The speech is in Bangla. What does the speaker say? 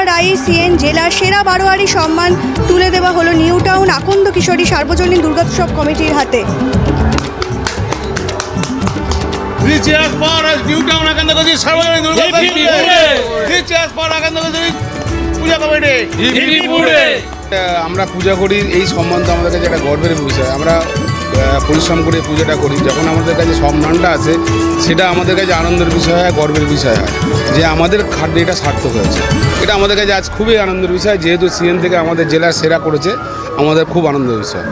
মনোরমা রায় সিএন জেলা সেরা বারোয়ারি সম্মান তুলে দেওয়া হলো নিউ টাউন আকন্দ কিশোরী সার্বজনীন দুর্গোৎসব কমিটির হাতে। আমরা পূজা করি এই সম্মান তো আমাদের কাছে একটা গর্বের বিষয়। আমরা পরিশ্রম করে পুজোটা করি। যখন আমাদের কাছে সম্মানটা আছে সেটা আমাদের কাছে আনন্দের বিষয় হয়, গর্বের বিষয় হয়। যে আমাদের খাটনিটা সার্থক হয়েছে। এটা আমাদের কাছে আজ খুবই আনন্দের বিষয়, যেহেতু সিএন থেকে আমাদের জেলার সেরা করেছে, আমাদের খুব আনন্দের বিষয়।